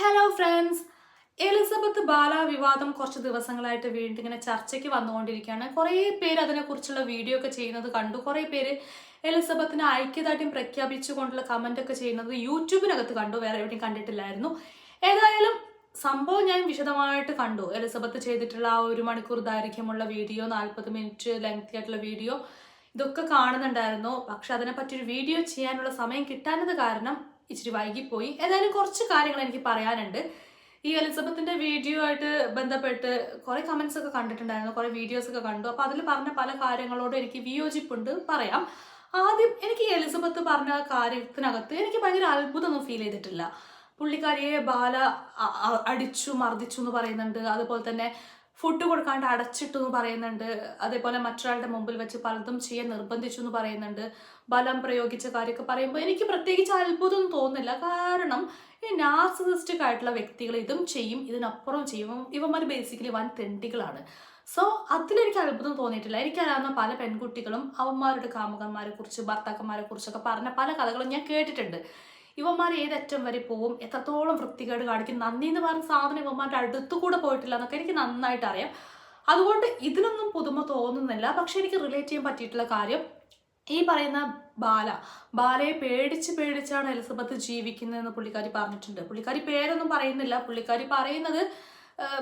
Hello friends Elizabeth ബാല വിവാദം കുറച്ച് ദിവസങ്ങളായിട്ട് വീണ്ടും ഇങ്ങനെ ചർച്ചയ്ക്ക് വന്നുകൊണ്ടിരിക്കുകയാണ്. കുറേ പേര് അതിനെക്കുറിച്ചുള്ള വീഡിയോ ഒക്കെ ചെയ്യുന്നത് കണ്ടു. കുറേ പേര് എലിസബത്തിനെ ഐക്യദാർഢ്യം പ്രഖ്യാപിച്ചുകൊണ്ടുള്ള കമന്റ് ഒക്കെ ചെയ്യുന്നത് യൂട്യൂബിനകത്ത് കണ്ടു. വേറെ എവിടെയും കണ്ടിട്ടില്ലായിരുന്നു. ഏതായാലും സംഭവം ഞാൻ വിശദമായിട്ട് കണ്ടു. എലിസബത്ത് ചെയ്തിട്ടുള്ള ആ ഒരു മണിക്കൂർ ദൈർഘ്യമുള്ള വീഡിയോ നാൽപ്പത് മിനിറ്റ് ലെങ്തി ആയിട്ടുള്ള വീഡിയോ ഇതൊക്കെ കാണുന്നുണ്ടായിരുന്നു. പക്ഷെ അതിനെപ്പറ്റി ഒരു വീഡിയോ ചെയ്യാനുള്ള സമയം കിട്ടാനത് കാരണം ഇച്ചിരി വൈകിപ്പോയി. ഏതായാലും കുറച്ച് കാര്യങ്ങൾ എനിക്ക് പറയാനുണ്ട്. ഈ എലിസബത്തിന്റെ വീഡിയോ ആയിട്ട് ബന്ധപ്പെട്ട് കുറേ കമന്റ്സ് ഒക്കെ കണ്ടിട്ടുണ്ടായിരുന്നു. കുറേ വീഡിയോസ് ഒക്കെ കണ്ടു. അപ്പോൾ അതിൽ പറഞ്ഞ പല കാര്യങ്ങളോടും എനിക്ക് വിയോജിപ്പുണ്ട്. പറയാം. ആദ്യം എനിക്ക് എലിസബത്ത് പറഞ്ഞ കാര്യത്തിനകത്ത് എനിക്ക് ഭയങ്കര അത്ഭുതമൊന്നും ഫീൽ ചെയ്തിട്ടില്ല. പുള്ളിക്കാരിയെ ബാല അടിച്ചു മർദ്ദിച്ചു എന്ന് പറയുന്നുണ്ട്. അതുപോലെ തന്നെ ഫുഡ് കൊടുക്കാണ്ട് അടച്ചിട്ടു എന്ന് പറയുന്നുണ്ട്. അതേപോലെ മറ്റൊരാളുടെ മുമ്പിൽ വെച്ച് പലതും ചെയ്യാൻ നിർബന്ധിച്ചു എന്ന് പറയുന്നുണ്ട്. ബലം പ്രയോഗിച്ച കാര്യമൊക്കെ പറയുമ്പോൾ എനിക്ക് പ്രത്യേകിച്ച് അത്ഭുതം തോന്നുന്നില്ല. കാരണം ഈ നാർസിസിസ്റ്റിക് ആയിട്ടുള്ള വ്യക്തികൾ ഇതും ചെയ്യും ഇതിനപ്പുറം ചെയ്യും. ഇവന്മാർ ബേസിക്കലി വൻ തെണ്ടികളാണ്. സോ അതിലെനിക്ക് അത്ഭുതം തോന്നിയിട്ടില്ല. എനിക്കറിയാവുന്ന പല പെൺകുട്ടികളും അവന്മാരുടെ കാമുകന്മാരെ കുറിച്ച് ഭർത്താക്കന്മാരെ കുറിച്ചൊക്കെ പറഞ്ഞ പല കഥകളും ഞാൻ കേട്ടിട്ടുണ്ട്. ഇവന്മാർ ഏതറ്റം വരെ പോവും? എത്രത്തോളം വൃത്തികേട് കാണിക്കും? നന്ദി എന്ന് പറഞ്ഞ സാധനം ഇവന്മാരുടെ അടുത്തു കൂടെ പോയിട്ടില്ല എന്നൊക്കെ എനിക്ക് നന്നായിട്ട് അറിയാം. അതുകൊണ്ട് ഇതിനൊന്നും പുതുമ തോന്നുന്നില്ല. പക്ഷെ എനിക്ക് റിലേറ്റ് ചെയ്യാൻ പറ്റിയിട്ടുള്ള കാര്യം ഈ പറയുന്ന ബാല. ബാലയെ പേടിച്ച് പേടിച്ചാണ് എലിസബത്ത് ജീവിക്കുന്നതെന്ന് പുള്ളിക്കാരി പറഞ്ഞിട്ടുണ്ട്. പുള്ളിക്കാരി പേരൊന്നും പറയുന്നില്ല. പുള്ളിക്കാരി പറയുന്നത്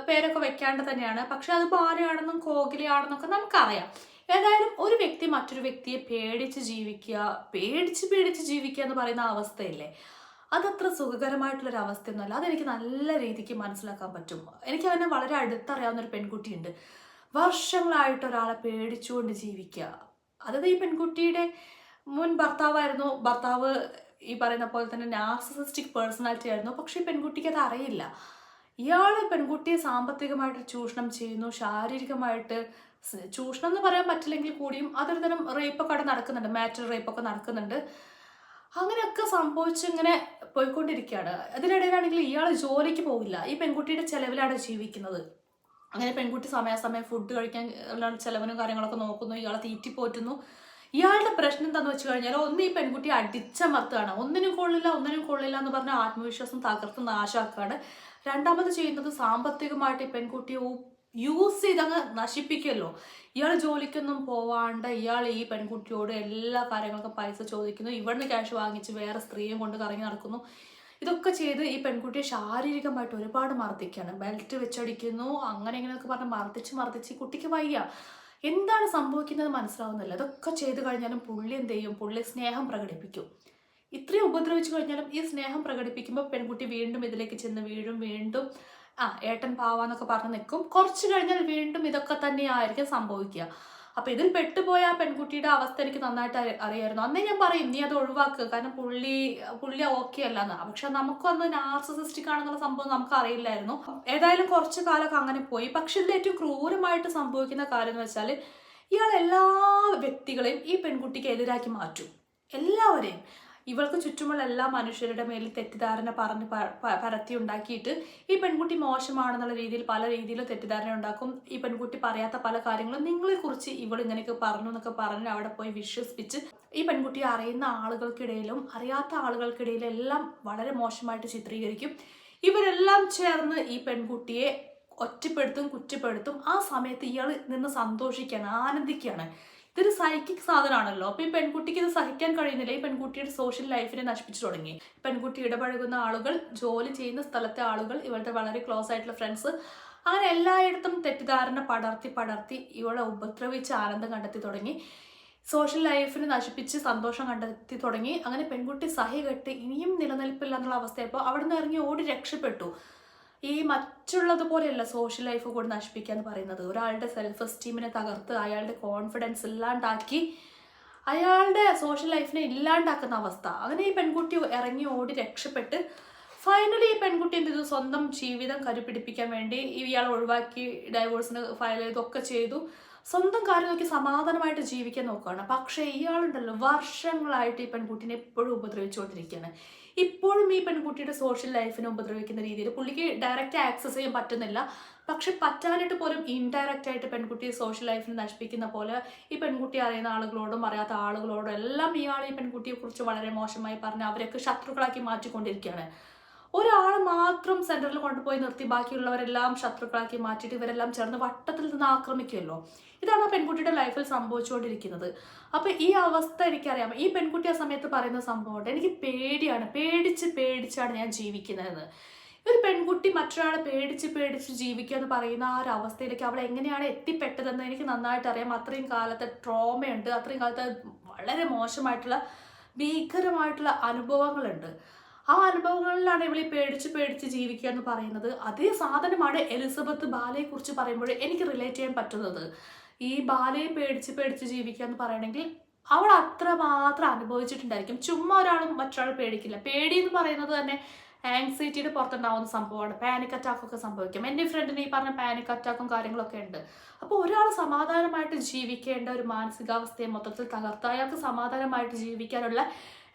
പേരൊക്കെ വെക്കാണ്ട് തന്നെയാണ്. പക്ഷെ അത് ബാലയാണെന്നും കോകിലയാണെന്നൊക്കെ നമുക്കറിയാം. ഏതായാലും ഒരു വ്യക്തി മറ്റൊരു വ്യക്തിയെ പേടിച്ച് ജീവിക്കുക പേടിച്ച് പേടിച്ച് ജീവിക്കുക എന്ന് പറയുന്ന അവസ്ഥയില്ലേ? അതത്ര സുഖകരമായിട്ടുള്ളൊരു അവസ്ഥയൊന്നുമല്ല അതെനിക്ക് നല്ല രീതിക്ക് മനസ്സിലാക്കാൻ പറ്റും. എനിക്ക് അവനെ വളരെ അടുത്തറിയാവുന്ന ഒരു പെൺകുട്ടിയുണ്ട്. വർഷങ്ങളായിട്ട് ഒരാളെ പേടിച്ചുകൊണ്ട് ജീവിക്കുക. അതായത് ഈ പെൺകുട്ടിയുടെ മുൻ ഭർത്താവായിരുന്നു. ഭർത്താവ് ഈ പറയുന്ന പോലെ തന്നെ നാർസിസിസ്റ്റിക് പേഴ്സണാലിറ്റി ആയിരുന്നു. പക്ഷേ ഈ പെൺകുട്ടിക്ക് അത് അറിയില്ല. ഇയാൾ പെൺകുട്ടിയെ സാമ്പത്തികമായിട്ട് ചൂഷണം ചെയ്യുന്നു ശാരീരികമായിട്ട് ചൂഷണം എന്ന് പറയാൻ പറ്റില്ലെങ്കിൽ കൂടിയും അതൊരു തരം റേപ്പൊക്കെ അവിടെ നടക്കുന്നുണ്ട് മാറ്റർ റേപ്പൊക്കെ നടക്കുന്നുണ്ട്. അങ്ങനെയൊക്കെ സംഭവിച്ച് ഇങ്ങനെ പോയിക്കൊണ്ടിരിക്കുകയാണ്. അതിനിടയിലാണെങ്കിൽ ഇയാൾ ജോലിക്ക് പോകില്ല ഈ പെൺകുട്ടിയുടെ ചെലവിലാണ് ജീവിക്കുന്നത്. അങ്ങനെ പെൺകുട്ടി സമയാസമയം ഫുഡ് കഴിക്കാൻ ഉള്ള ചെലവിനും കാര്യങ്ങളൊക്കെ നോക്കുന്നു ഇയാളെ തീറ്റി പോറ്റുന്നു ഇയാളുടെ പ്രശ്നം എന്താണെന്ന് വെച്ച് കഴിഞ്ഞാൽ ഒന്ന് ഈ പെൺകുട്ടി അടിച്ചമർത്തുകയാണ് ഒന്നിനും കൊള്ളില്ല ഒന്നിനും കൊള്ളില്ല എന്ന് പറഞ്ഞ ആത്മവിശ്വാസം തകർത്ത് നാശാക്കുകയാണ് രണ്ടാമത് ചെയ്യുന്നത് സാമ്പത്തികമായിട്ട് ഈ പെൺകുട്ടിയെ യൂസ് ചെയ്തങ്ങ് നശിപ്പിക്കല്ലോ. ഇയാൾ ജോലിക്കൊന്നും പോവാണ്ട് ഇയാൾ ഈ പെൺകുട്ടിയോട് എല്ലാ കാര്യങ്ങൾക്കും പൈസ ചോദിക്കുന്നു. ഇവിടുന്ന് ക്യാഷ് വാങ്ങിച്ച് വേറെ സ്ത്രീയും കൊണ്ട് കറങ്ങി നടക്കുന്നു. ഇതൊക്കെ ചെയ്ത് ഈ പെൺകുട്ടിയെ ശാരീരികമായിട്ട് ഒരുപാട് മർദ്ദിക്കുകയാണ് ബെൽറ്റ് വെച്ചടിക്കുന്നു അങ്ങനെ ഇങ്ങനെയൊക്കെ പറഞ്ഞ് മർദ്ദിച്ച് മർദ്ദിച്ച് കുട്ടിക്ക് വയ്യ. എന്താണ് സംഭവിക്കുന്നത് മനസ്സിലാവുന്നില്ല. ഇതൊക്കെ ചെയ്തു കഴിഞ്ഞാലും പുള്ളി എന്ത് ചെയ്യും? പുള്ളി സ്നേഹം പ്രകടിപ്പിക്കും. ഇത്രയും ഉപദ്രവിച്ചു കഴിഞ്ഞാലും ഈ സ്നേഹം പ്രകടിപ്പിക്കുമ്പോൾ പെൺകുട്ടി വീണ്ടും ഇതിലേക്ക് ചെന്ന് വീഴും വീണ്ടും ആ ഏട്ടൻ പാവാന്നൊക്കെ പറഞ്ഞ് നിൽക്കും കുറച്ച് കഴിഞ്ഞാൽ വീണ്ടും ഇതൊക്കെ തന്നെയായിരിക്കും സംഭവിക്കുക. അപ്പൊ ഇതിൽ പെട്ടുപോയ ആ പെൺകുട്ടിയുടെ അവസ്ഥ എനിക്ക് നന്നായിട്ട് അറിയായിരുന്നു. അന്നേ ഞാൻ പറയും നീ അത് ഒഴിവാക്കുക കാരണം പുള്ളി പുള്ളി ഓക്കെ അല്ലെന്ന്. പക്ഷെ നമുക്കൊന്ന് നാർസിസിസ്റ്റിക് ആണെന്നുള്ള സംഭവം നമുക്ക് അറിയില്ലായിരുന്നു ഏതായാലും കുറച്ച് കാലമൊക്കെ അങ്ങനെ പോയി. പക്ഷെ ഇതിൽ ഏറ്റവും ക്രൂരമായിട്ട് സംഭവിക്കുന്ന കാര്യം എന്ന് വെച്ചാൽ ഇയാൾ എല്ലാ വ്യക്തികളെയും ഈ പെൺകുട്ടിക്ക് എതിരാക്കി മാറ്റും. എല്ലാവരെയും. ഇവൾക്ക് ചുറ്റുമുള്ള എല്ലാ മനുഷ്യരുടെ മേലിൽ തെറ്റിദ്ധാരണ പറഞ്ഞ് പരത്തി ഉണ്ടാക്കിയിട്ട് ഈ പെൺകുട്ടി മോശമാണെന്നുള്ള രീതിയിൽ പല രീതിയിലും തെറ്റിദ്ധാരണ ഉണ്ടാക്കും. ഈ പെൺകുട്ടി പറയാത്ത പല കാര്യങ്ങളും നിങ്ങളെ കുറിച്ച് ഇവൾ ഇങ്ങനെയൊക്കെ പറഞ്ഞു എന്നൊക്കെ പറഞ്ഞ് അവിടെ പോയി വിശ്വസിപ്പിച്ച് ഈ പെൺകുട്ടി അറിയുന്ന ആളുകൾക്കിടയിലും അറിയാത്ത ആളുകൾക്കിടയിലും എല്ലാം വളരെ മോശമായിട്ട് ചിത്രീകരിക്കും. ഇവരെല്ലാം ചേർന്ന് ഈ പെൺകുട്ടിയെ ഒറ്റപ്പെടുത്തും കുറ്റപ്പെടുത്തും ആ സമയത്ത് ഇയാൾ നിന്ന് സന്തോഷിക്കുകയാണ് ആനന്ദിക്കുകയാണ്. ഇതൊരു സൈക്കിക് സാധനമാണല്ലോ. അപ്പൊ ഈ പെൺകുട്ടിക്ക് ഇത് സഹിക്കാൻ കഴിയുന്നില്ല. ഈ പെൺകുട്ടിയുടെ സോഷ്യൽ ലൈഫിനെ നശിപ്പിച്ചു തുടങ്ങി. പെൺകുട്ടി ഇടപഴകുന്ന ആളുകൾ ജോലി ചെയ്യുന്ന സ്ഥലത്തെ ആളുകൾ ഇവളുടെ വളരെ ക്ലോസ് ആയിട്ടുള്ള ഫ്രണ്ട്സ് അങ്ങനെ എല്ലായിടത്തും തെറ്റിദ്ധാരണ പടർത്തി പടർത്തി ഇവളെ ഉപദ്രവിച്ച് ആനന്ദം കണ്ടെത്തി തുടങ്ങി. സോഷ്യൽ ലൈഫിന് നശിപ്പിച്ച് സന്തോഷം കണ്ടെത്തി തുടങ്ങി. അങ്ങനെ പെൺകുട്ടി സഹി കെട്ട് ഇനിയും നിലനിൽപ്പില്ല എന്നുള്ള അവസ്ഥയപ്പോൾ അവിടെ നിന്ന് ഇറങ്ങി ഓടി രക്ഷപ്പെട്ടു. ഈ മറ്റുള്ളത് പോലെയല്ല സോഷ്യൽ ലൈഫ് കൂടി നശിപ്പിക്കുക എന്ന് പറയുന്നത്. ഒരാളുടെ സെൽഫ് എസ്റ്റീമിനെ തകർത്ത് അയാളുടെ കോൺഫിഡൻസ് ഇല്ലാണ്ടാക്കി അയാളുടെ സോഷ്യൽ ലൈഫിനെ ഇല്ലാണ്ടാക്കുന്ന അവസ്ഥ. അങ്ങനെ ഈ പെൺകുട്ടി ഇറങ്ങി ഓടി രക്ഷപ്പെട്ട് ഫൈനലി ഈ പെൺകുട്ടി എന്ത് ചെയ്തു? സ്വന്തം ജീവിതം കരുപിടിപ്പിക്കാൻ വേണ്ടി ഇയാൾ ഒഴിവാക്കി ഡൈവോഴ്സിന് ഫയൽ ചെയ്തൊക്കെ ചെയ്തു. സ്വന്തം കാര്യം നോക്കി സമാധാനമായിട്ട് ജീവിക്കാൻ നോക്കുകയാണ്. പക്ഷേ ഇയാളുണ്ടല്ലോ വർഷങ്ങളായിട്ട് ഈ പെൺകുട്ടിനെ എപ്പോഴും ഉപദ്രവിച്ചുകൊണ്ടിരിക്കുകയാണ്. ഇപ്പോഴും ഈ പെൺകുട്ടിയുടെ സോഷ്യൽ ലൈഫിനെ ഉപദ്രവിക്കുന്ന രീതിയിൽ പുള്ളിക്ക് ഡയറക്റ്റ് ആക്സസ് ചെയ്യാൻ പറ്റുന്നില്ല. പക്ഷെ പറ്റാനായിട്ട് പോലും ഇൻഡയറക്റ്റ് ആയിട്ട് പെൺകുട്ടിയെ സോഷ്യൽ ലൈഫിനെ നശിപ്പിക്കുന്ന പോലെ ഈ പെൺകുട്ടി അറിയുന്ന ആളുകളോടും അറിയാത്ത ആളുകളോടും എല്ലാം ഇയാൾ ഈ പെൺകുട്ടിയെ കുറിച്ച് വളരെ മോശമായി പറഞ്ഞ് അവരൊക്കെ ശത്രുക്കളാക്കി മാറ്റിക്കൊണ്ടിരിക്കുകയാണ്. ഒരാൾ മാത്രം സെന്ററിൽ കൊണ്ടുപോയി നിർത്തി ബാക്കിയുള്ളവരെല്ലാം ശത്രുക്കളാക്കി മാറ്റിയിട്ട് ഇവരെല്ലാം ചേർന്ന് വട്ടത്തിൽ നിന്ന് ആക്രമിക്കുമല്ലോ. ഇതാണ് ആ പെൺകുട്ടിയുടെ ലൈഫിൽ സംഭവിച്ചുകൊണ്ടിരിക്കുന്നത്. അപ്പൊ ഈ അവസ്ഥ എനിക്കറിയാം. ഈ പെൺകുട്ടി ആ സമയത്ത് പറയുന്ന സംഭവമുണ്ട്. എനിക്ക് പേടിയാണ്. പേടിച്ച് പേടിച്ചാണ് ഞാൻ ജീവിക്കുന്നത് ഒരു പെൺകുട്ടി മറ്റൊരാളെ പേടിച്ച് പേടിച്ച് ജീവിക്കുക എന്ന് പറയുന്ന ആ ഒരു അവസ്ഥയിലേക്ക് അവൾ എങ്ങനെയാണ് എത്തിപ്പെട്ടതെന്ന് എനിക്ക് നന്നായിട്ട് അറിയാം. അത്രയും കാലത്തെ ട്രോമയുണ്ട് അത്രയും കാലത്തെ വളരെ മോശമായിട്ടുള്ള ഭീകരമായിട്ടുള്ള അനുഭവങ്ങളുണ്ട്. ആ അനുഭവങ്ങളിലാണ് ഇവളി പേടിച്ച് പേടിച്ച് ജീവിക്കുക എന്ന് പറയുന്നത്. അതേ സാധനമാണ് എലിസബത്ത് ബാലയെ കുറിച്ച് പറയുമ്പോൾ എനിക്ക് റിലേറ്റ് ചെയ്യാൻ പറ്റുന്നത്. ഈ ബാലയെ പേടിച്ച് പേടിച്ച് ജീവിക്കുക എന്ന് പറയണമെങ്കിൽ അവൾ അത്ര മാത്രം അനുഭവിച്ചിട്ടുണ്ടായിരിക്കും. ചുമ്മാ ഒരാളും മറ്റൊരാൾ പേടിക്കില്ല. പേടി എന്ന് പറയുന്നത് തന്നെ ആങ്സൈറ്റിയുടെ പുറത്തുണ്ടാവുന്ന സംഭവമാണ്. പാനിക് അറ്റാക്ക് ഒക്കെ സംഭവിക്കും. എന്റെ ഫ്രണ്ടിന് ഈ പറഞ്ഞ പാനിക് അറ്റാക്കും കാര്യങ്ങളൊക്കെ ഉണ്ട്. അപ്പോൾ ഒരാൾ സമാധാനമായിട്ട് ജീവിക്കേണ്ട ഒരു മാനസികാവസ്ഥയെ മൊത്തത്തിൽ തകർത്ത് അയാൾക്ക് സമാധാനമായിട്ട് ജീവിക്കാനുള്ള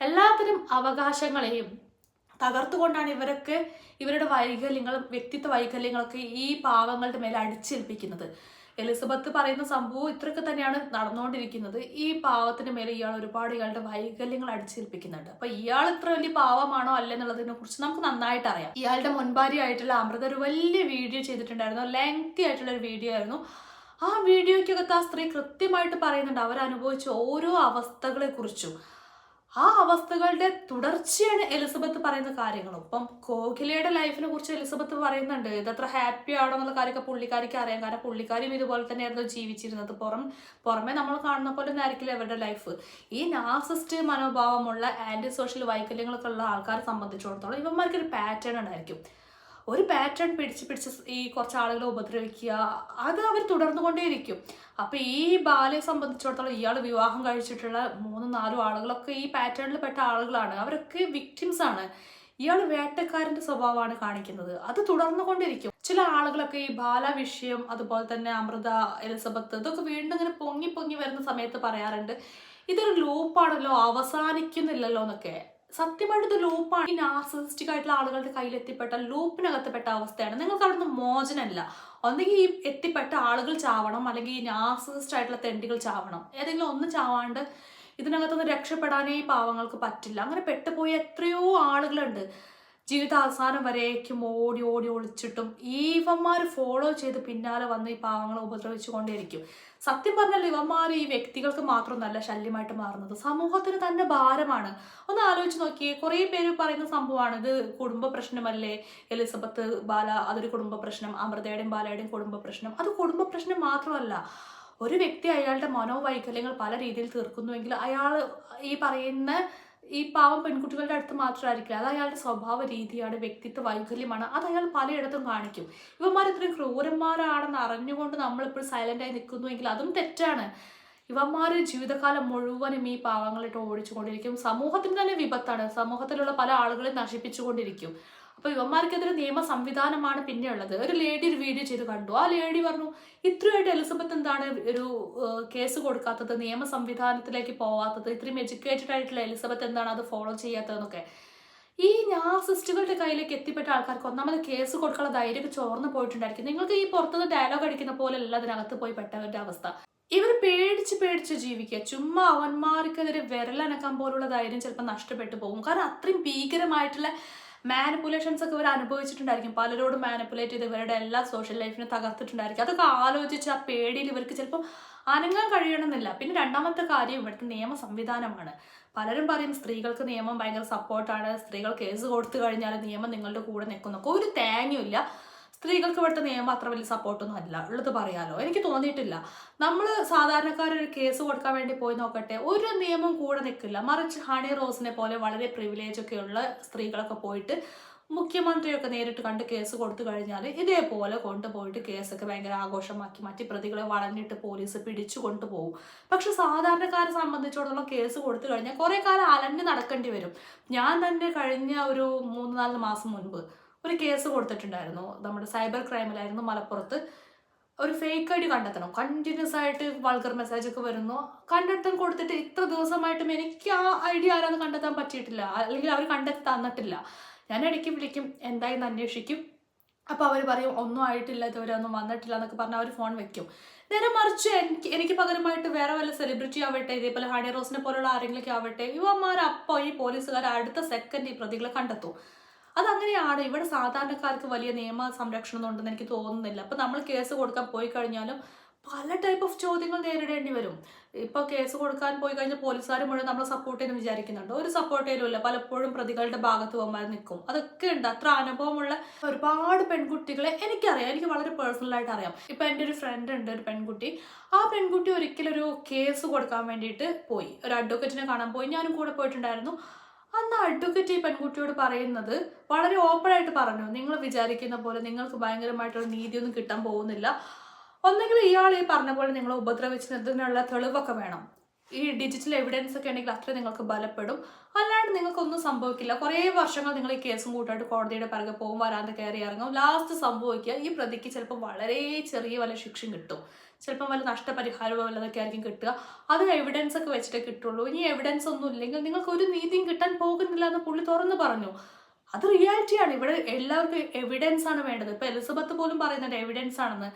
എല്ലാത്തരം അവകാശങ്ങളെയും തകർത്തുകൊണ്ടാണ് ഇവരൊക്കെ ഇവരുടെ വൈകല്യങ്ങളും വ്യക്തിത്വ വൈകല്യങ്ങളൊക്കെ ഈ പാവങ്ങളുടെ മേലെ അടിച്ചേൽപ്പിക്കുന്നത്. എലിസബത്ത് പറയുന്ന സംഭവം ഇത്രയൊക്കെ തന്നെയാണ് നടന്നുകൊണ്ടിരിക്കുന്നത്. ഈ പാവത്തിന് മേലെ ഇയാൾ ഒരുപാട് ഇയാളുടെ വൈകല്യങ്ങൾ അടിച്ചേൽപ്പിക്കുന്നുണ്ട്. അപ്പൊ ഇയാൾ ഇത്ര വലിയ പാവമാണോ അല്ലെന്നുള്ളതിനെ കുറിച്ച് നമുക്ക് നന്നായിട്ട് അറിയാം. ഇയാളുടെ മുൻഭാര്യയായിട്ടുള്ള അമൃത ഒരു വലിയ വീഡിയോ ചെയ്തിട്ടുണ്ടായിരുന്നു. ലെങ്തി ആയിട്ടുള്ള ഒരു വീഡിയോ ആയിരുന്നു. ആ വീഡിയോയ്ക്കകത്ത് ആ സ്ത്രീ കൃത്യമായിട്ട് പറയുന്നുണ്ട്. അവരനുഭവിച്ച ഓരോ അവസ്ഥകളെ കുറിച്ചും ആ അവസ്ഥകളുടെ തുടർച്ചയാണ് എലിസബത്ത് പറയുന്ന കാര്യങ്ങൾ. ഇപ്പം കോഹ്ലിയുടെ ലൈഫിനെ കുറിച്ച് എലിസബത്ത് പറയുന്നുണ്ട്. ഇതത്ര ഹാപ്പി ആണോ എന്നുള്ള കാര്യമൊക്കെ പുള്ളിക്കാരിക്ക് അറിയാം. കാരണം പുള്ളിക്കാരും ഇതുപോലെ തന്നെയായിരുന്നു ജീവിച്ചിരുന്നത്. പുറം പുറമെ നമ്മൾ കാണുന്ന പോലെ ആയിരിക്കില്ല അവരുടെ ലൈഫ്. ഈ നാസിസ്റ്റ് മനോഭാവമുള്ള ആന്റി സോഷ്യൽ വൈകല്യങ്ങളൊക്കെ ഉള്ള ആൾക്കാരെ സംബന്ധിച്ചിടത്തോളം ഇവന്മാർക്ക് ഒരു പാറ്റേൺ ഉണ്ടായിരിക്കും. ഒരു പാറ്റേൺ പിടിച്ച് പിടിച്ച് ഈ കുറച്ച് ആളുകളെ ഉപദ്രവിക്കുക അത് അവർ തുടർന്നു കൊണ്ടേയിരിക്കും അപ്പൊ ഈ ബാലയെ സംബന്ധിച്ചിടത്തോളം ഇയാൾ വിവാഹം കഴിച്ചിട്ടുള്ള മൂന്ന് നാലും ആളുകളൊക്കെ ഈ പാറ്റേണിൽ പെട്ട ആളുകളാണ്. അവരൊക്കെ വിക്ടിംസ് ആണ്. ഇയാൾ വേട്ടക്കാരന്റെ സ്വഭാവമാണ് കാണിക്കുന്നത്. അത് തുടർന്നു തുടർന്നുകൊണ്ടിരിക്കും. ചില ആളുകളൊക്കെ ഈ ബാല വിഷയം അതുപോലെ തന്നെ അമൃത എലിസബത്ത് ഇതൊക്കെ വീണ്ടും ഇങ്ങനെ പൊങ്ങി പൊങ്ങി വരുന്ന സമയത്ത് പറയാറുണ്ട്. ഇതൊരു ലൂപ്പാണല്ലോ അവസാനിക്കുന്നില്ലല്ലോ എന്നൊക്കെ. സത്യമായിട്ട് ലൂപ്പാണ് ഈ നാർസിസ്റ്റിക് ആയിട്ടുള്ള ആളുകളുടെ കയ്യിൽ എത്തിപ്പെട്ട ലൂപ്പിനകത്തപ്പെട്ട അവസ്ഥയാണ്. നിങ്ങൾക്ക് അവിടുന്ന് മോചനമല്ല. ഒന്നെങ്കിൽ ഈ എത്തിപ്പെട്ട ആളുകൾ ചാവണം. അല്ലെങ്കിൽ ഈ നാർസിസ്റ്റ് ആയിട്ടുള്ള തെണ്ടികൾ ചാവണം. ഏതെങ്കിലും ഒന്ന് ചാവാണ്ട് ഇതിനകത്തുനിന്ന് രക്ഷപ്പെടാനേ ഈ പാവങ്ങൾക്ക് പറ്റില്ല. അങ്ങനെ പെട്ടുപോയ എത്രയോ ആളുകളുണ്ട്. ജീവിതാവസാനം വരേക്കും ഓടി ഓടി ഒളിച്ചിട്ടും ഇവന്മാർ ഫോളോ ചെയ്ത് പിന്നാലെ വന്ന് ഈ പാവങ്ങളെ ഉപദ്രവിച്ചു കൊണ്ടേയിരിക്കും സത്യം പറഞ്ഞാൽ ഇവന്മാർ ഈ വ്യക്തികൾക്ക് മാത്രം നല്ല ശല്യമായിട്ട് മാറുന്നത്. സമൂഹത്തിന് തന്നെ ഭാരമാണ്. ഒന്ന് ആലോചിച്ച് നോക്കിയേ കുറേ പേര് പറയുന്ന സംഭവമാണ്. ഇത് കുടുംബ പ്രശ്നമല്ലേ? എലിസബത്ത് ബാല അതൊരു കുടുംബ പ്രശ്നം. അമൃതയുടെയും ബാലയുടെയും കുടുംബ പ്രശ്നം. അത് കുടുംബ പ്രശ്നം മാത്രമല്ല. ഒരു വ്യക്തി അയാളുടെ മനോവൈകല്യങ്ങൾ പല രീതിയിൽ തീർക്കുന്നുവെങ്കിൽ അയാൾ ഈ പറയുന്ന ഈ പാവം പെൺകുട്ടികളുടെ അടുത്ത് മാത്രമായിരിക്കില്ല അത് അയാളുടെ സ്വഭാവ രീതിയാണ് വ്യക്തിത്വ വൈകല്യമാണ്. അത് അയാൾ പലയിടത്തും കാണിക്കും. ഇവന്മാർ ഇത്രയും ക്രൂരന്മാരാണെന്ന് അറിഞ്ഞുകൊണ്ട് നമ്മളിപ്പോൾ സൈലന്റായി നിൽക്കുന്നുവെങ്കിൽ അതും തെറ്റാണ്. ഇവന്മാർ ജീവിതകാലം മുഴുവനും ഈ പാവങ്ങളിട്ട് ഓടിച്ചുകൊണ്ടിരിക്കും. സമൂഹത്തിന് തന്നെ വിപത്താണ്. സമൂഹത്തിലുള്ള പല ആളുകളെ നശിപ്പിച്ചുകൊണ്ടിരിക്കും. അപ്പൊ ഇവന്മാർക്കെതിരെ നിയമ സംവിധാനമാണ് പിന്നെ ഉള്ളത് ഒരു ലേഡി ഒരു വീഡിയോ ചെയ്ത് കണ്ടു. ആ ലേഡി പറഞ്ഞു ഇത്രയായിട്ട് എലിസബത്ത് എന്താണ് ഒരു കേസ് കൊടുക്കാത്തത്? നിയമ സംവിധാനത്തിലേക്ക് പോവാത്തത്? ഇത്രയും എഡ്യൂക്കേറ്റഡ് ആയിട്ടുള്ള എലിസബത്ത് എന്താണ് അത് ഫോളോ ചെയ്യാത്തതെന്നൊക്കെ. ഈ നാർസിസ്റ്റുകളുടെ കയ്യിലേക്ക് എത്തിപ്പെട്ട ആൾക്കാർക്ക് ഒന്നാമത് കേസ് കൊടുക്കാനുള്ള ധൈര്യം ചോർന്ന് പോയിട്ടുണ്ടായിരിക്കും. നിങ്ങൾക്ക് ഈ പുറത്തുനിന്ന് ഡയലോഗ് അടിക്കുന്ന പോലെ അല്ല അതിനകത്ത് പോയി പെട്ടവരുടെ അവസ്ഥ. ഇവർ പേടിച്ച് പേടിച്ച് ജീവിക്കുക. ചുമ്മാ അവന്മാർക്കെതിരെ വിരലനക്കാൻ പോലുള്ള ധൈര്യം ചിലപ്പോൾ നഷ്ടപ്പെട്ടു പോകും. കാരണം അത്രയും ഭീകരമായിട്ടുള്ള മാനിപ്പുലേഷൻസ് ഒക്കെ ഇവർ അനുഭവിച്ചിട്ടുണ്ടായിരിക്കും. പലരോടും മാനിപ്പുലേറ്റ് ചെയ്ത് ഇവരുടെ എല്ലാ സോഷ്യൽ ലൈഫിനെ തകർത്തിട്ടുണ്ടായിരിക്കും. അതൊക്കെ ആലോചിച്ച് ആ പേടിയിൽ ഇവർക്ക് ചിലപ്പോൾ അനങ്ങാൻ കഴിയണമെന്നില്ല. പിന്നെ രണ്ടാമത്തെ കാര്യം ഇവിടുത്തെ നിയമ സംവിധാനമാണ്. പലരും പറയും സ്ത്രീകൾക്ക് നിയമം ഭയങ്കര സപ്പോർട്ടാണ് സ്ത്രീകൾ കേസ് കൊടുത്തു കഴിഞ്ഞാൽ നിയമം നിങ്ങളുടെ കൂടെ നിൽക്കുന്നൊക്കെ ഒരു തേങ്ങയില്ല സ്ത്രീകൾക്ക് ഇവിടുത്തെ നിയമം അത്ര വലിയ സപ്പോർട്ടൊന്നും അല്ല. ഉള്ളത് പറയാലോ. എനിക്ക് തോന്നിയിട്ടില്ല. നമ്മൾ സാധാരണക്കാരൊരു കേസ് കൊടുക്കാൻ വേണ്ടി പോയി നോക്കട്ടെ. ഒരു നിയമം കൂടെ നിൽക്കില്ല മറിച്ച് ഹണി റോസിനെ പോലെ വളരെ പ്രിവിലേജ് ഒക്കെ ഉള്ള സ്ത്രീകളൊക്കെ പോയിട്ട് മുഖ്യമന്ത്രിയൊക്കെ നേരിട്ട് കണ്ട് കേസ് കൊടുത്തു കഴിഞ്ഞാൽ ഇതേപോലെ കൊണ്ടുപോയിട്ട് കേസൊക്കെ ഭയങ്കര ആഘോഷമാക്കി മാറ്റി പ്രതികളെ വളഞ്ഞിട്ട് പോലീസ് പിടിച്ചു കൊണ്ടുപോകും. പക്ഷെ സാധാരണക്കാരെ സംബന്ധിച്ചിടത്തോളം കേസ് കൊടുത്തു കഴിഞ്ഞാൽ കുറേ കാലം അലഞ്ഞ് നടക്കേണ്ടി വരും. ഞാൻ തന്നെ കഴിഞ്ഞ ഒരു മൂന്ന് നാല് മാസം മുൻപ് ഒരു കേസ് കൊടുത്തിട്ടുണ്ടായിരുന്നു. നമ്മുടെ സൈബർ ക്രൈമിലായിരുന്നു മലപ്പുറത്ത്. ഒരു ഫേക്ക് ഐ ഡി കണ്ടെത്തണം. കണ്ടിന്യൂസ് ആയിട്ട് വൾഗർ മെസ്സേജ് ഒക്കെ വരുന്നു. കണ്ടെത്താൻ കൊടുത്തിട്ട് ഇത്ര ദിവസമായിട്ടും എനിക്ക് ആ ഐ ഡി ആരാന്ന് കണ്ടെത്താൻ പറ്റിയിട്ടില്ല. അല്ലെങ്കിൽ അവർ കണ്ടെത്തി തന്നിട്ടില്ല. ഞാൻ ഇടയ്ക്ക് വിളിക്കും. എന്തായെന്ന് അന്വേഷിക്കും. അപ്പോൾ അവർ പറയും ഒന്നും ആയിട്ടില്ല. ഇതുവരെ ഒന്നും വന്നിട്ടില്ല എന്നൊക്കെ പറഞ്ഞ് അവർ ഫോൺ വെക്കും. നേരെ മറിച്ച് എനിക്ക് എനിക്ക് പകരമായിട്ട് വേറെ വല്ല സെലിബ്രിറ്റി ആവട്ടെ ഇതേപോലെ ഹണി റോസിനെ പോലുള്ള ആരെങ്കിലുമൊക്കെ ആവട്ടെ യുവന്മാർ അപ്പോൾ ഈ പോലീസുകാർ അടുത്ത സെക്കൻഡ് ഈ പ്രതികളെ കണ്ടെത്തും. അതങ്ങനെയാണ്. ഇവിടെ സാധാരണക്കാർക്ക് വലിയ നിയമ സംരക്ഷണം ഉണ്ടെന്ന് എനിക്ക് തോന്നുന്നില്ല. അപ്പൊ നമ്മൾ കേസ് കൊടുക്കാൻ പോയി കഴിഞ്ഞാലും പല ടൈപ്പ് ഓഫ് ചോദ്യങ്ങൾ നേരിടേണ്ടി വരും. ഇപ്പൊ കേസ് കൊടുക്കാൻ പോയി കഴിഞ്ഞാൽ പോലീസുകാർ മുഴുവൻ നമ്മളെ സപ്പോർട്ട് ചെയ്യുന്നു വിചാരിക്കുന്നുണ്ട്. ഒരു സപ്പോർട്ട് ചെയ്യലുമില്ല പലപ്പോഴും പ്രതികളുടെ ഭാഗത്ത് പോകുമ്പോൾ നിൽക്കും. അതൊക്കെ ഉണ്ട്. അത്ര അനുഭവമുള്ള ഒരുപാട് പെൺകുട്ടികളെ എനിക്കറിയാം. എനിക്ക് വളരെ പേഴ്സണൽ ആയിട്ട് അറിയാം. ഇപ്പൊ എന്റെ ഒരു ഫ്രണ്ട് ഉണ്ട് ഒരു പെൺകുട്ടി. ആ പെൺകുട്ടി ഒരിക്കലൊരു കേസ് കൊടുക്കാൻ വേണ്ടിയിട്ട് പോയി. ഒരു അഡ്വക്കേറ്റിനെ കാണാൻ പോയി. ഞാനും കൂടെ പോയിട്ടുണ്ടായിരുന്നു. അന്ന് അഡ്വക്കേറ്റ് ഈ പെൺകുട്ടിയോട് പറയുന്നത് വളരെ ഓപ്പൺ ആയിട്ട് പറഞ്ഞു. നിങ്ങൾ വിചാരിക്കുന്ന പോലെ നിങ്ങൾക്ക് ഭയങ്കരമായിട്ടുള്ള നീതിയൊന്നും കിട്ടാൻ പോകുന്നില്ല. ഒന്നെങ്കിൽ ഇയാൾ ഈ പറഞ്ഞ പോലെ നിങ്ങളെ ഉപദ്രവിച്ചതിനുള്ള തെളിവൊക്കെ വേണം. ഈ ഡിജിറ്റൽ എവിഡൻസ് ഒക്കെ ഉണ്ടെങ്കിൽ അത്ര നിങ്ങൾക്ക് ബലപ്പെടും. അല്ലാണ്ട് നിങ്ങൾക്കൊന്നും സംഭവിക്കില്ല. കുറേ വർഷങ്ങൾ നിങ്ങൾ ഈ കേസും കൂട്ടായിട്ട് കോടതിയുടെ പിറകെ പോകും വരാതെ കയറി ഇറങ്ങും. ലാസ്റ്റ് സംഭവിക്കുക ഈ പ്രതിക്ക് ചിലപ്പോൾ വളരെ ചെറിയ വല്ല ശിക്ഷയും കിട്ടും. ചിലപ്പോൾ വല്ല നഷ്ടപരിഹാരമോ വല്ലതൊക്കെ ആയിരിക്കും കിട്ടുക. അത് എവിഡൻസ് ഒക്കെ വെച്ചിട്ടേ കിട്ടുള്ളൂ. ഇനി എവിഡൻസ് ഒന്നും ഇല്ലെങ്കിൽ നിങ്ങൾക്ക് ഒരു നീതിയും കിട്ടാൻ പോകുന്നില്ല എന്ന് പുള്ളി തുറന്നു പറഞ്ഞു. അത് റിയാലിറ്റിയാണ് ഇവിടെ എല്ലാവർക്കും എവിഡൻസ് ആണ് വേണ്ടത്. ഇപ്പൊ എലിസബത്ത് പോലും പറയുന്നുണ്ട് എവിഡൻസ് ആണെന്ന്.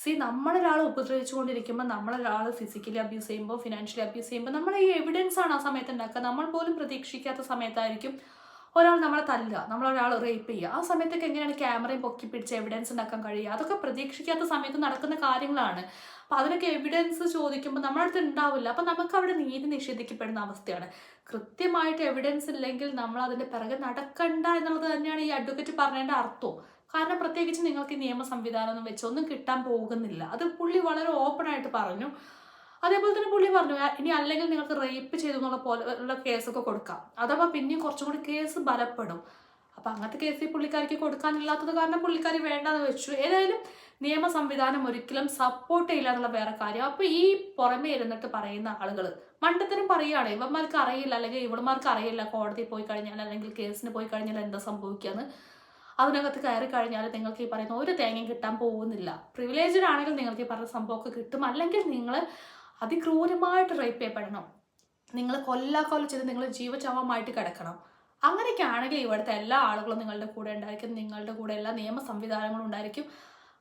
സി നമ്മളൊരാളെ ഉപദ്രവിച്ചുകൊണ്ടിരിക്കുമ്പോൾ നമ്മളൊരാൾ ഫിസിക്കലി അബ്യൂസ് ചെയ്യുമ്പോൾ ഫിനാൻഷ്യലി അബ്യൂസ് ചെയ്യുമ്പോൾ നമ്മൾ ഈ എവിഡൻസ് ആണ് ആ സമയത്ത് ഉണ്ടാക്കുക നമ്മൾ പോലും പ്രതീക്ഷിക്കാത്ത സമയത്തായിരിക്കും ഒരാൾ നമ്മളെ തല്ലുക നമ്മളൊരാൾ റേപ്പ് ചെയ്യുക. ആ സമയത്തൊക്കെ എങ്ങനെയാണ് ക്യാമറയും പൊക്കി പിടിച്ച് എവിഡൻസ് ഉണ്ടാക്കാൻ കഴിയുക? അതൊക്കെ പ്രതീക്ഷിക്കാത്ത സമയത്ത് നടക്കുന്ന കാര്യങ്ങളാണ്. അപ്പം അതിനൊക്കെ എവിഡൻസ് ചോദിക്കുമ്പോൾ നമ്മുടെ ഉണ്ടാവില്ല. അപ്പം നമുക്ക് അവിടെ നീതി നിഷേധിക്കപ്പെടുന്ന അവസ്ഥയാണ്. കൃത്യമായിട്ട് എവിഡൻസ് ഇല്ലെങ്കിൽ നമ്മൾ അതിന്റെ പിറകെ നടക്കണ്ട എന്നുള്ളത് തന്നെയാണ് ഈ അഡ്വക്കേറ്റ് പറഞ്ഞതിന്റെ അർത്ഥവും. കാരണം പ്രത്യേകിച്ച് നിങ്ങൾക്ക് നിയമ സംവിധാനം ഒന്നും വെച്ച് ഒന്നും കിട്ടാൻ പോകുന്നില്ല. അത് പുള്ളി വളരെ ഓപ്പൺ ആയിട്ട് പറഞ്ഞു. അതേപോലെ തന്നെ പുള്ളി പറഞ്ഞു ഇനി അല്ലെങ്കിൽ നിങ്ങൾക്ക് റേപ്പ് ചെയ്തു എന്നുള്ള പോലെ ഉള്ള കേസൊക്കെ കൊടുക്കാം. അഥവാ പിന്നെയും കുറച്ചും കൂടി കേസ് ബലപ്പെടും. അപ്പൊ അങ്ങനത്തെ കേസ് ഈ പുള്ളിക്കാരിക്ക് കൊടുക്കാനില്ലാത്തത് കാരണം പുള്ളിക്കാരി വേണ്ടെന്ന് വെച്ചു. ഏതായാലും നിയമ സംവിധാനം ഒരിക്കലും സപ്പോർട്ട് ചെയ്യില്ല എന്നുള്ള വേറെ കാര്യം. അപ്പൊ ഈ പുറമെ ഇരുന്നിട്ട് പറയുന്ന ആളുകൾ മണ്ടത്തരം പറയുകയാണ് ഇവന്മാർക്ക് അറിയില്ല അല്ലെങ്കിൽ ഇവളുമാർക്ക് അറിയില്ല കോടതി പോയി കഴിഞ്ഞാൽ അല്ലെങ്കിൽ കേസിന് പോയി കഴിഞ്ഞാൽ എന്താ സംഭവിക്കാന്ന്. അതിനകത്ത് കയറി കഴിഞ്ഞാൽ നിങ്ങൾക്ക് ഈ പറയുന്ന ഒരു തേങ്ങയും കിട്ടാൻ പോകുന്നില്ല. പ്രിവിലേജഡ് ആണെങ്കിൽ നിങ്ങൾക്ക് ഈ പറഞ്ഞ സംഭവമൊക്കെ കിട്ടും. അല്ലെങ്കിൽ നിങ്ങൾ അതിക്രൂരമായിട്ട് റേപ്പ് ചെയ്യപ്പെടണം. നിങ്ങൾ കൊല്ലാക്കൊല്ല ചെയ്ത് നിങ്ങൾ ജീവചവമായിട്ട് കിടക്കണം. അങ്ങനെയൊക്കെ ആണെങ്കിൽ ഇവിടുത്തെ എല്ലാ ആളുകളും നിങ്ങളുടെ കൂടെ ഉണ്ടായിരിക്കും. നിങ്ങളുടെ കൂടെ എല്ലാ നിയമ സംവിധാനങ്ങളും ഉണ്ടായിരിക്കും.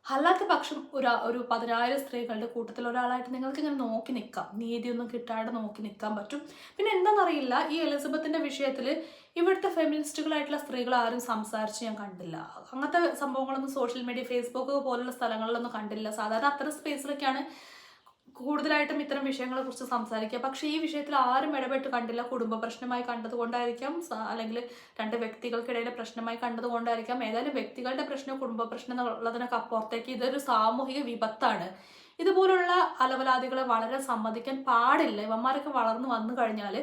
അല്ലാത്ത പക്ഷം ഒരു ഒരു പതിനായിരം സ്ത്രീകളുടെ കൂട്ടത്തിൽ ഒരാളായിട്ട് നിങ്ങൾക്ക് ഇങ്ങനെ നോക്കി നിൽക്കാം. നീതിയൊന്നും കിട്ടാതെ നോക്കി നിൽക്കാൻ പറ്റും. പിന്നെ എന്താണെന്നറിയില്ല ഈ എലിസബത്തിന്റെ വിഷയത്തിൽ ഇവിടുത്തെ ഫെമിനിസ്റ്റുകളായിട്ടുള്ള സ്ത്രീകൾ ആരും സംസാരിച്ച് ഞാൻ കണ്ടില്ല. അങ്ങനത്തെ സംഭവങ്ങളൊന്നും സോഷ്യൽ മീഡിയ ഫേസ്ബുക്ക് പോലുള്ള സ്ഥലങ്ങളിലൊന്നും കണ്ടില്ല. സാധാരണ അത്തരം സ്പേസിലൊക്കെയാണ് കൂടുതലായിട്ടും ഇത്തരം വിഷയങ്ങളെ കുറിച്ച് സംസാരിക്കുക. പക്ഷേ ഈ വിഷയത്തിൽ ആരും ഇടപെട്ട് കണ്ടില്ല. കുടുംബ പ്രശ്നമായി കണ്ടതുകൊണ്ടായിരിക്കാം അല്ലെങ്കിൽ രണ്ട് വ്യക്തികൾക്കിടയിലെ പ്രശ്നമായി കണ്ടതുകൊണ്ടായിരിക്കാം. ഏതായാലും വ്യക്തികളുടെ പ്രശ്നം കുടുംബ പ്രശ്നം എന്നുള്ളതിനൊക്കെ അപ്പുറത്തേക്ക് ഇതൊരു സാമൂഹിക വിപത്താണ്. ഇതുപോലുള്ള അലവലാദികളെ വളരെ സമ്മതിക്കാൻ പാടില്ല. ഇവന്മാരൊക്കെ വളർന്നു വന്നു കഴിഞ്ഞാൽ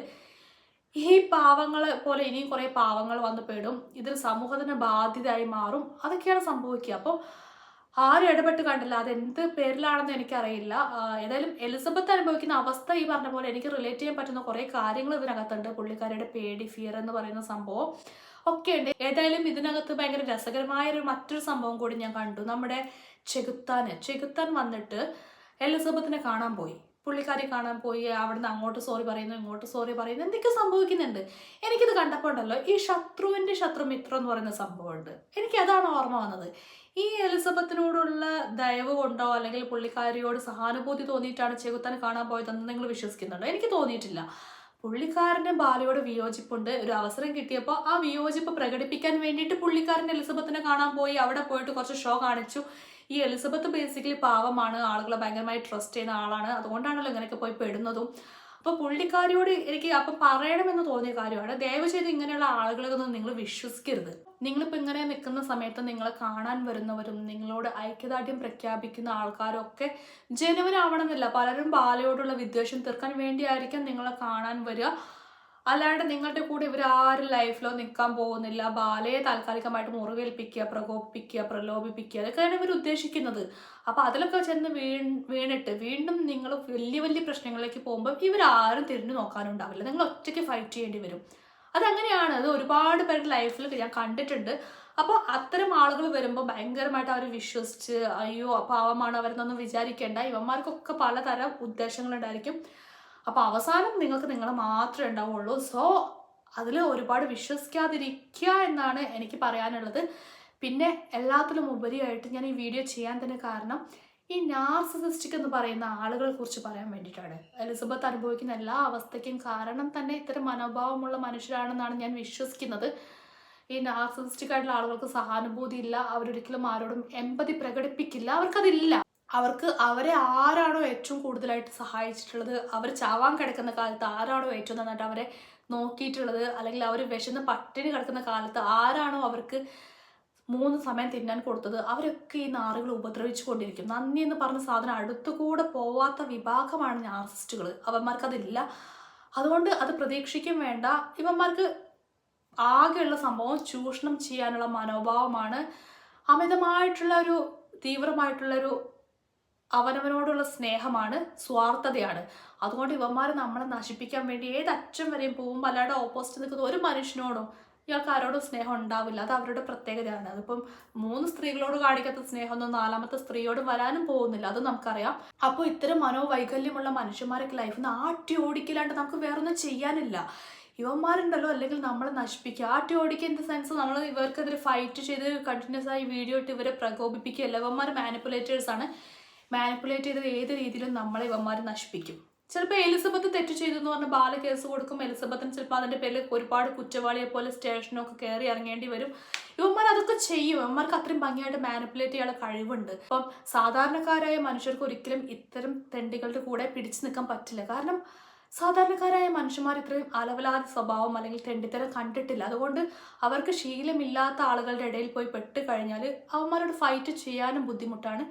ഈ പാവങ്ങൾ പോലെ ഇനിയും കുറേ പാവങ്ങൾ വന്ന് പെടും. ഇതിൽ സമൂഹത്തിന് ബാധ്യതയായി മാറും. അതൊക്കെയാണ് സംഭവിക്കുക. അപ്പോൾ ആരും ഇടപെട്ട് കണ്ടില്ല. അത് എന്ത് പേരിലാണെന്ന് എനിക്കറിയില്ല. ഏതായാലും എലിസബത്ത് അനുഭവിക്കുന്ന അവസ്ഥ ഈ പറഞ്ഞ പോലെ എനിക്ക് റിലേറ്റ് ചെയ്യാൻ പറ്റുന്ന കുറേ കാര്യങ്ങൾ ഇതിനകത്തുണ്ട്. പുള്ളിക്കാരിയുടെ പേടി ഫിയർ എന്ന് പറയുന്ന സംഭവം ഒക്കെ ഉണ്ട്. ഏതായാലും ഇതിനകത്ത് ഭയങ്കര രസകരമായ ഒരു മറ്റൊരു സംഭവം കൂടി ഞാൻ കണ്ടു. നമ്മുടെ ചെകുത്താന്. ചെകുത്താൻ വന്നിട്ട് എലിസബത്തിനെ കാണാൻ പോയി. പുള്ളിക്കാരി കാണാൻ പോയി അവിടുന്ന് അങ്ങോട്ട് സോറി പറയുന്നു ഇങ്ങോട്ട് സോറി പറയുന്നു എന്തൊക്കെ സംഭവിക്കുന്നുണ്ട്. എനിക്കിത് കണ്ടപ്പോൾ ഉണ്ടല്ലോ ഈ ശത്രുവിന്റെ ശത്രുമിത്രം എന്ന് പറയുന്ന സംഭവമുണ്ട്. എനിക്ക് അതാണ് ഓർമ്മ വന്നത്. ഈ എലിസബത്തിനോടുള്ള ദയവ് കൊണ്ടോ അല്ലെങ്കിൽ പുള്ളിക്കാരിയോട് സഹാനുഭൂതി തോന്നിയിട്ടാണ് ചെകുത്താൻ കാണാൻ പോയതെന്ന് നിങ്ങൾ വിശ്വസിക്കുന്നുണ്ടോ? എനിക്ക് തോന്നിയിട്ടില്ല. പുള്ളിക്കാരന് ബാലയോട് വിയോജിപ്പുണ്ട്. ഒരു അവസരം കിട്ടിയപ്പോൾ ആ വിയോജിപ്പ് പ്രകടിപ്പിക്കാൻ വേണ്ടിയിട്ട് പുള്ളിക്കാരൻ എലിസബത്തിനെ കാണാൻ പോയി. അവിടെ പോയിട്ട് കുറച്ച് ഷോ കാണിച്ചു. ഈ എലിസബത്ത് ബേസിക്കലി പാവമാണ്. ആളുകളെ ഭയങ്കരമായി ട്രസ്റ്റ് ചെയ്യുന്ന ആളാണ്. അതുകൊണ്ടാണല്ലോ ഇങ്ങനെയൊക്കെ പോയി പെടുന്നതും. അപ്പോൾ പുള്ളിക്കാരിയോട് എനിക്ക് അപ്പം പറയണമെന്ന് തോന്നിയ കാര്യമാണ്. ദയവ് ചെയ്ത് ഇങ്ങനെയുള്ള ആളുകളൊന്നും നിങ്ങൾ വിശ്വസിക്കരുത്. നിങ്ങളിപ്പോൾ ഇങ്ങനെ നിൽക്കുന്ന സമയത്ത് നിങ്ങളെ കാണാൻ വരുന്നവരും നിങ്ങളോട് ഐക്യദാർഢ്യം പ്രഖ്യാപിക്കുന്ന ആൾക്കാരൊക്കെ ജനുവനാവണമെന്നില്ല പലരും ബാലയോടുള്ള വിദ്വേഷം തീർക്കാൻ വേണ്ടിയായിരിക്കും നിങ്ങളെ കാണാൻ വരിക. അല്ലാണ്ട് നിങ്ങളുടെ കൂടെ ഇവർ ആരും ലൈഫിലോ നിൽക്കാൻ പോകുന്നില്ല. ബാലയെ താൽക്കാലികമായിട്ട് മുറിവേൽപ്പിക്കുക പ്രകോപിപ്പിക്കുക പ്രലോഭിപ്പിക്കുക അതൊക്കെയാണ് ഇവർ ഉദ്ദേശിക്കുന്നത്. അപ്പൊ അതിലൊക്കെ ചെന്ന് വീ വീണിട്ട് വീണ്ടും നിങ്ങൾ വലിയ വലിയ പ്രശ്നങ്ങളിലേക്ക് പോകുമ്പോൾ ആരും തിരിഞ്ഞു നോക്കാനുണ്ടാവില്ല നിങ്ങൾ ഒറ്റയ്ക്ക് ഫൈറ്റ് ചെയ്യേണ്ടി വരും. അതങ്ങനെയാണ്. അത് ഒരുപാട് പേരുടെ ലൈഫിൽ ഞാൻ കണ്ടിട്ടുണ്ട്. അപ്പോൾ അത്തരം ആളുകൾ വരുമ്പോൾ ഭയങ്കരമായിട്ട് അവർ വിശ്വസിച്ച് അയ്യോ പാവമാണ് അവരെന്നൊന്നും വിചാരിക്കേണ്ട. ഇവന്മാർക്കൊക്കെ പലതരം ഉദ്ദേശങ്ങളുണ്ടായിരിക്കും. അപ്പോൾ അവസാനം നിങ്ങൾക്ക് നിങ്ങൾ മാത്രമേ ഉണ്ടാവുള്ളൂ. സോ അതിൽ ഒരുപാട് വിശ്വസിക്കാതിരിക്കുക എന്നാണ് എനിക്ക് പറയാനുള്ളത്. പിന്നെ എല്ലാത്തിലും ഉപരിയായിട്ട് ഞാൻ ഈ വീഡിയോ ചെയ്യാൻ തന്നെ കാരണം ഈ നാർസിസിസ്റ്റിക് എന്ന് പറയുന്ന ആളുകളെ കുറിച്ച് പറയാൻ വേണ്ടിയിട്ടാണ്. എലിസബത്ത് അനുഭവിക്കുന്ന എല്ലാ അവസ്ഥയ്ക്കും കാരണം തന്നെ ഇത്തരം മനോഭാവമുള്ള മനുഷ്യരാണെന്നാണ് ഞാൻ വിശ്വസിക്കുന്നത്. ഈ നാർസിസിസ്റ്റിക് ആയിട്ടുള്ള ആളുകൾക്ക് സഹാനുഭൂതി ഇല്ല. അവരൊരിക്കലും ആരോടും എമ്പതി പ്രകടിപ്പിക്കില്ല. അവർക്കതില്ല. അവർക്ക് അവരെ ആരാണോ ഏറ്റവും കൂടുതലായിട്ട് സഹായിച്ചിട്ടുള്ളത് അവർ ചാവാൻ കിടക്കുന്ന കാലത്ത് ആരാണോ ഏറ്റവും നന്നായിട്ട് അവരെ നോക്കിയിട്ടുള്ളത് അല്ലെങ്കിൽ അവർ വിശന്ന് പട്ടിണി കിടക്കുന്ന കാലത്ത് ആരാണോ അവർക്ക് മൂന്ന് സമയം തിന്നാൻ കൊടുത്തത് അവരൊക്കെ ഈ നാറുകൾ ഉപദ്രവിച്ചു കൊണ്ടിരിക്കും നന്ദി എന്ന് പറഞ്ഞ സാധനം അടുത്തുകൂടെ പോവാത്ത വിഭാഗമാണ് നാർസിസ്റ്റുകൾ അവന്മാർക്ക് അതില്ല അതുകൊണ്ട് അത് പ്രതീക്ഷിക്കും വേണ്ട. ഇവന്മാർക്ക് ആകെയുള്ള സംഭവം ചൂഷണം ചെയ്യാനുള്ള മനോഭാവമാണ്. അമിതമായിട്ടുള്ള ഒരു തീവ്രമായിട്ടുള്ള ഒരു അവനവനോടുള്ള സ്നേഹമാണ് സ്വാർത്ഥതയാണ്. അതുകൊണ്ട് ഇവന്മാരെ നമ്മളെ നശിപ്പിക്കാൻ വേണ്ടി ഏത് അച്ഛൻ വരെയും പോകുമ്പോൾ അല്ലാതെ ഓപ്പോസിറ്റ് നിൽക്കുന്ന ഒരു മനുഷ്യനോടും ഇയാൾക്ക് ആരോടും സ്നേഹം ഉണ്ടാവില്ല. അത് അവരുടെ പ്രത്യേകതയാണ്. അതിപ്പം മൂന്ന് സ്ത്രീകളോട് കാണിക്കാത്ത സ്നേഹമൊന്നും നാലാമത്തെ സ്ത്രീയോട് വരാനും പോകുന്നില്ല. അത് നമുക്കറിയാം. അപ്പോൾ ഇത്തരം മനോവൈകല്യമുള്ള മനുഷ്യന്മാരൊക്കെ ലൈഫിൽ നിന്ന് ആട്ടി ഓടിക്കില്ലാണ്ട് നമുക്ക് വേറൊന്നും ചെയ്യാനില്ല. ഇവന്മാരുണ്ടല്ലോ അല്ലെങ്കിൽ നമ്മളെ നശിപ്പിക്കുക. ആട്ടി ഓടിക്കുക ഇൻ ദ സെൻസ് നമ്മൾ ഇവർക്കെതിരെ ഫൈറ്റ് ചെയ്ത് കണ്ടിന്യൂസ് ആയി വീഡിയോ ഇട്ട് ഇവരെ പ്രകോപിപ്പിക്കുകയല്ല. ഇവന്മാർ മാനിപ്പുലേറ്റേഴ്സ് ആണ്. മാനിപ്പുലേറ്റ് ചെയ്ത് ഏത് രീതിയിലും നമ്മളെ ഇവന്മാർ നശിപ്പിക്കും. ചിലപ്പോൾ എലിസബത്ത് തെറ്റ് ചെയ്തു എന്ന് പറഞ്ഞ് ബാല കേസ് കൊടുക്കും എലിസബത്തിന് ചിലപ്പോൾ അതിന്റെ പേരിൽ ഒരുപാട് കുറ്റവാളിയെ പോലെ സ്റ്റേഷനൊക്കെ കയറി ഇറങ്ങേണ്ടി വരും. ഇവന്മാർ അതൊക്കെ ചെയ്യും. ഇവന്മാർക്ക് അത്രയും ഭംഗിയായിട്ട് മാനിപ്പുലേറ്റ് ചെയ്യാനുള്ള കഴിവുണ്ട്. അപ്പം സാധാരണക്കാരായ മനുഷ്യർക്ക് ഒരിക്കലും ഇത്തരം തെണ്ടികളുടെ കൂടെ പിടിച്ചു നിൽക്കാൻ പറ്റില്ല. കാരണം സാധാരണക്കാരായ മനുഷ്യന്മാർ ഇത്രയും അലവലാതി സ്വഭാവം അല്ലെങ്കിൽ തെണ്ടിത്തരം കണ്ടിട്ടില്ല. അതുകൊണ്ട് അവർക്ക് ശീലമില്ലാത്ത ആളുകളുടെ ഇടയിൽ പോയി പെട്ട് കഴിഞ്ഞാൽ അവന്മാരോട് ഫൈറ്റ് ചെയ്യാനും ബുദ്ധിമുട്ടാണ്.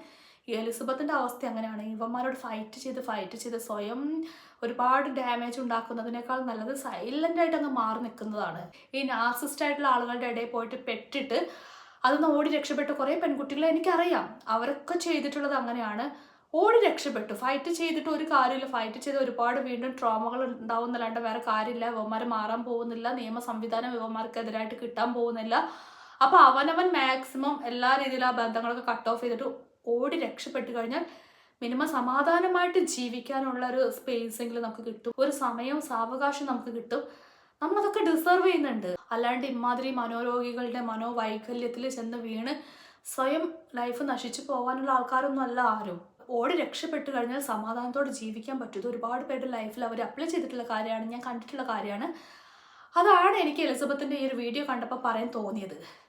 എലിസബത്തിന്റെ അവസ്ഥ അങ്ങനെയാണ് ഇവന്മാരോട് ഫൈറ്റ് ചെയ്ത് ഫൈറ്റ് ചെയ്ത് സ്വയം ഒരുപാട് ഡാമേജ് ഉണ്ടാക്കുന്നതിനേക്കാൾ നല്ലത് സൈലന്റ് ആയിട്ട് അങ്ങ് മാറി നിൽക്കുന്നതാണ്. ഈ നാർസിസ്റ്റ് ആയിട്ടുള്ള ആളുകളുടെ ഇടയിൽ പോയിട്ട് പെട്ടിട്ട് അതൊന്ന് ഓടി രക്ഷപ്പെട്ട കുറേ പെൺകുട്ടികളെ എനിക്കറിയാം. അവരൊക്കെ ചെയ്തിട്ടുള്ളത് അങ്ങനെയാണ്. ഓടി രക്ഷപ്പെട്ടു. ഫൈറ്റ് ചെയ്തിട്ട് ഒരു കാര്യമില്ല. ഫൈറ്റ് ചെയ്ത് ഒരുപാട് വീണ്ടും ട്രോമകൾ ഉണ്ടാവുന്നല്ലാണ്ട് വേറെ കാര്യമില്ല. ഇവന്മാർ മാറാൻ പോകുന്നില്ല. നിയമ സംവിധാനം ഇവന്മാർക്കെതിരായിട്ട് കിട്ടാൻ പോകുന്നില്ല. അപ്പോൾ അവനവൻ മാക്സിമം എല്ലാ രീതിയിലും ആ ബന്ധങ്ങളൊക്കെ കട്ട് ഓഫ് ചെയ്തിട്ട് ഓടി രക്ഷപ്പെട്ടു കഴിഞ്ഞാൽ മിനിമം സമാധാനമായിട്ട് ജീവിക്കാനുള്ള ഒരു സ്പേസ് എങ്കിലും നമുക്ക് കിട്ടും. ഒരു സമയവും സാവകാശം നമുക്ക് കിട്ടും. നമ്മളതൊക്കെ ഡിസേർവ് ചെയ്യുന്നുണ്ട്. അല്ലാണ്ട് ഇമാതിരി മനോരോഗികളുടെ മനോവൈകല്യത്തിൽ ചെന്ന് വീണ് സ്വയം ലൈഫ് നശിച്ചു പോകാനുള്ള ആൾക്കാരൊന്നും അല്ല ആരും. ഓടി രക്ഷപ്പെട്ട് കഴിഞ്ഞാൽ സമാധാനത്തോടെ ജീവിക്കാൻ പറ്റും. ഒരുപാട് പേരുടെ ലൈഫിൽ അവർ അപ്ലൈ ചെയ്തിട്ടുള്ള കാര്യമാണ്. ഞാൻ കണ്ടിട്ടുള്ള കാര്യമാണ്. അതാണ് എനിക്ക് എലിസബത്തിന്റെ ഈ ഒരു വീഡിയോ കണ്ടപ്പോൾ പറയാൻ തോന്നിയത്.